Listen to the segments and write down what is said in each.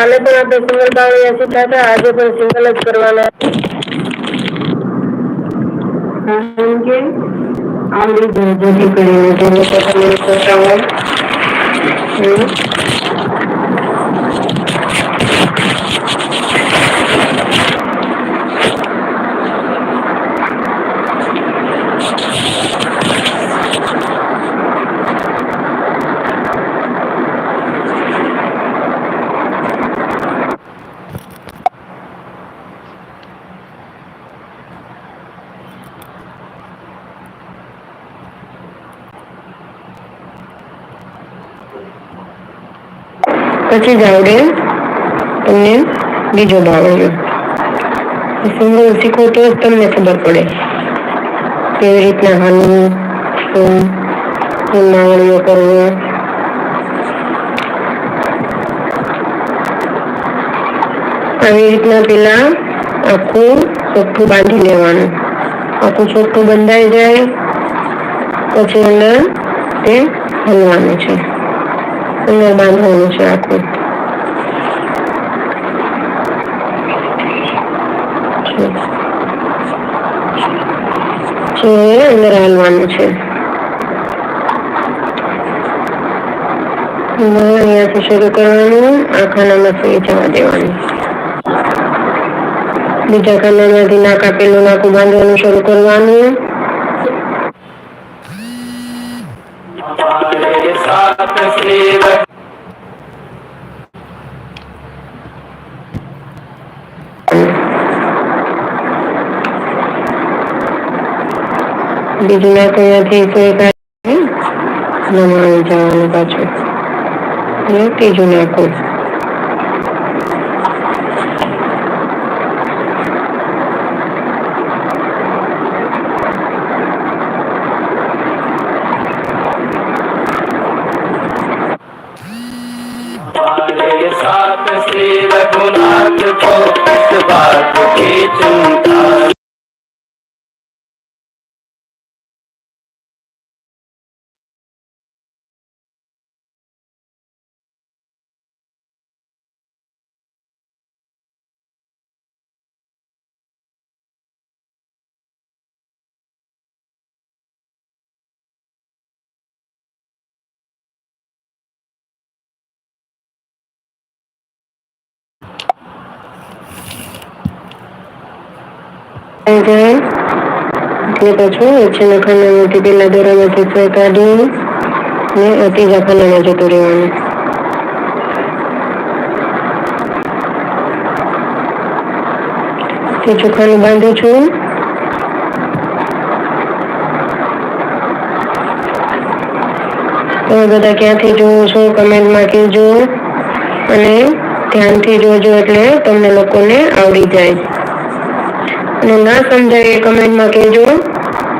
કાલે પણ આપણે સિંગલ બાવળિયા શીખ્યા હતા આજે પણ સિંગલ જ કરવાના કારણ કે આવડી જાય જેથી કરીને જે લોકો તમે પછી જ આવડે તમને બીજો બાવળિયો સિંગલ શીખો તો જ તમને ખબર પડે કેવી રીતના હાલવું શું શું બાવળીઓ કરવો આવી રીતના પેલા આખું ચોખ્ઠું બાંધી લેવાનું આખું ચોખ્ઠું બંધાઈ જાય પછી અંદર તે હલવાનું છે અંદર બાંધવાનું છે આખું છે અંદર હાલવાનું છે અહીંયાથી શરૂ કરવાનું આ ખાનામાં સુઈ જવા દેવાનું બીજા ખાનામાંથી નાક આપેલું નાકું બાંધવાનું શરૂ કરવાનું हमारे બીજું નાક અહીંયાથી સુઈ કાઢી નમાવી જવાનું પાછું અને ત્રીજું નાખું हमारे साथ श्री रघुनाथ को इस बात की चिंता એટલે પાછું વચ્ચેના ખાનામાંથી પેલા દોરામાંથી સોય કાઢી ને ત્રીજા ખાનામાં જતું રહેવાનું. ત્રીજું ખાનું બાંધું છું. તમે બધા ક્યાંથી જોવો છો કમેન્ટમાં કહેજો અને ધ્યાનથી જોજો એટલે તમને લોકોને આવડી જાય. અને ના સમજાય એ કમેન્ટમાં કહેજો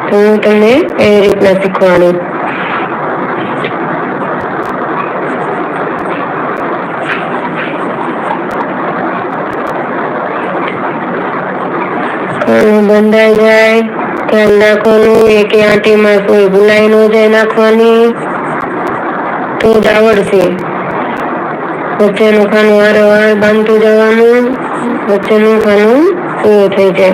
તો હું તમને એ રીતના શીખવાડું બંધાઈ જાય ધ્યાન રાખવાનું એક આંટીમાં કોઈ ભૂલાઈ ન જાય નાખવાની તો જ આવડશે વચ્ચેનું ખાનું વારંવાર બાંધતું જવાનું વચ્ચેનું ખાનું પૂરું થઈ જાય.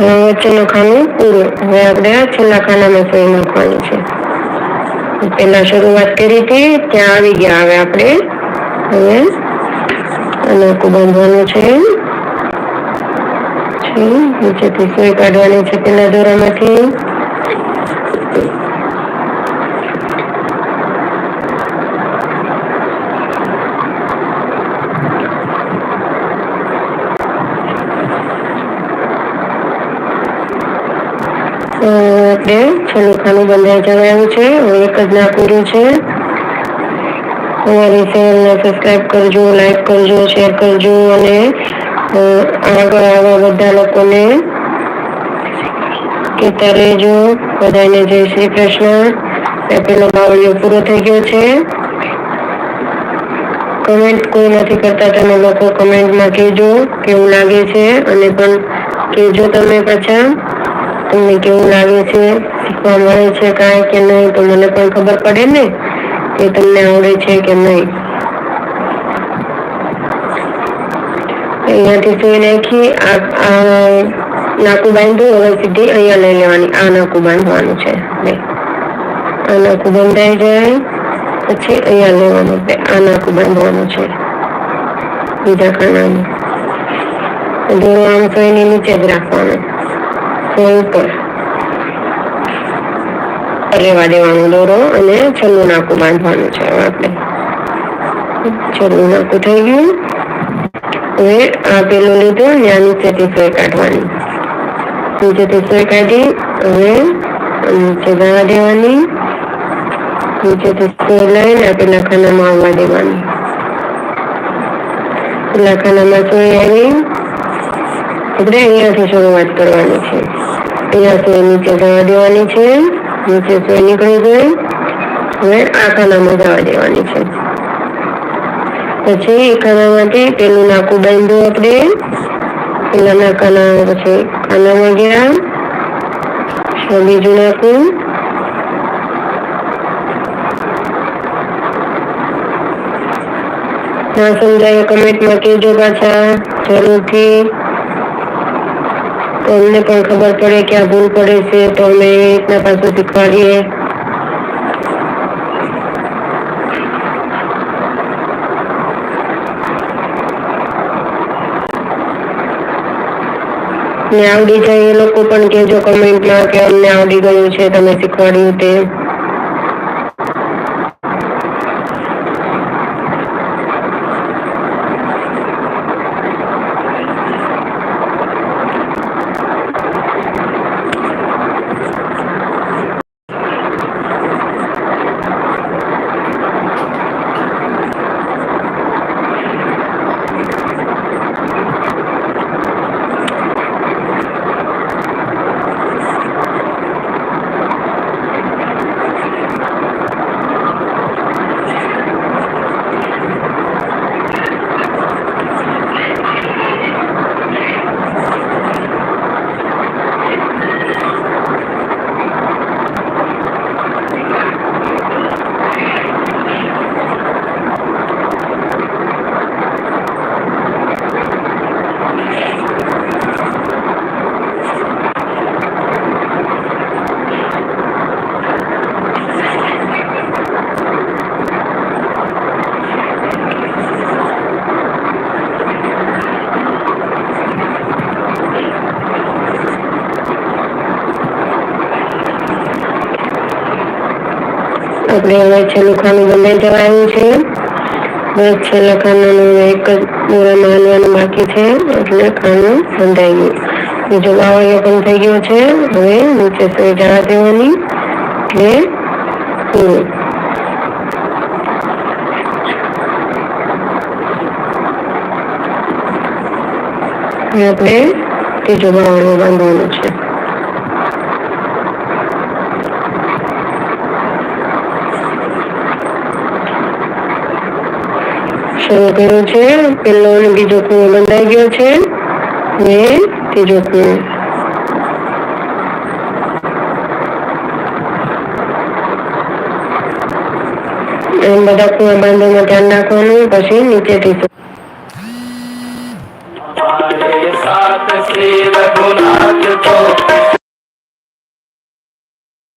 હવે વચ્ચેનું ખાનું પૂરું. હવે આપણે આ છેલ્લા ખાનામાં સોઈ નાખવાનું છે. પેલા શરૂઆત કરી હતી, ત્યાં આવી ગયા હવે આપણે. હવે અનાકું બાંધવાનું છે. નીચેથી સોય કાઢવાની છે પેલા દોરામાંથી. આપણે છેલ્લું ખાનું બંધાઈ જવાનું છે. હવે એક જ ના પૂરું છે. અમારી ચેનલને સબસ્ક્રાઈબ કરજો લાઈક કરજો શેર કરજો અને આગળ આવા બધા લોકોને કહેતા રહેજો. બધાને જય શ્રી કૃષ્ણ. પેલો બાવળિયો પૂરો થઈ ગયો છે. કમેન્ટ કોઈ નથી કરતા, તમે લોકો કમેન્ટમાં કહેજો કેવું લાગે છે. અને પણ કહેજો તમે પાછા. તમને કેવું લાગે છે? શીખવા મળે છે કાંઈ કે નહીં? તો મને પણ ખબર પડે ને કે તમને આવડે છે કે નહીં. અહીંયાથી સુઈ નાખી, આ નાકું બાંધ્યું હવે સીધી અહીંયા લઈ લેવાની. આ નાકું બાંધવાનું છે. આ નાકું બંધાઈ જાય, પછી અહીંયા લેવાનું આ નાકું બાંધવાનું છે. બીજા ખાનાનું. ધોરણ આમ સોયની નીચે જ રાખવાનો. સોય ઉપર રહેવા દેવાનો દોરો અને છેલ્લું નાકું બાંધવાનું છે હવે આપણે છેલ્લું નાકું થઈ ગયું હવે આ પેલું લીધું ત્યાં નીચેથી સોય કાઢવાની નીચેથી સોય કાઢી હવે નીચે જવા દેવાની નીચેથી સોય લઈને પેલા ખાનામાં આવવા દેવાની પેલા ખાનામાં સોય આવી આપણે અહીંયાથી શરૂઆત કરવાની છે. અહીંયા નીચે જવા દેવાની છે. નીચે નીકળી ગઈ. હવે આ ખાનામાં જવા દેવાની છે. પછી એ ખાનામાંથી પેલું નાકું બાંધ્યું આપણે. પેલા નાકાના પછી ખાનામાં ગયા. બીજું નાકું. ના સમજાય કમેન્ટમાં કહેજો પાછા. જરૂરથી. અમને પણ ખબર પડે કે આ ભૂલ પડે છે, તો અમે એ રીતના પાછું શીખવાડીએ. ને આવડી જાય એ લોકો પણ કહેજો કમેન્ટમાં કે અમને આવડી ગયું છે, તમે શીખવાડ્યું તે. આપણે હવે છેલ્લું ખાનું બંધાઈ જવાયું છે. બસ છેલ્લા ખાનાનું એક જ દોરામાં માનવાનું બાકી છે. એટલે ખાનું બંધાઈ ગયું બીજો બાવળિયો પણ થઈ ગયો છે. હવે નીચે સોય જવા દેવાની. એટલે પૂરું. આપણે ત્રીજો બાવળિયો બાંધવાનો છે. શરૂ કર્યો છે, પેલો અને બીજો કુવો બંધાઈ ગયો છે ને ત્રીજો કુવો એમ બધા કુવા બાંધવામાં ધ્યાન રાખવાનું પછી નીચેથી સાથ શ્રી રઘુનાથ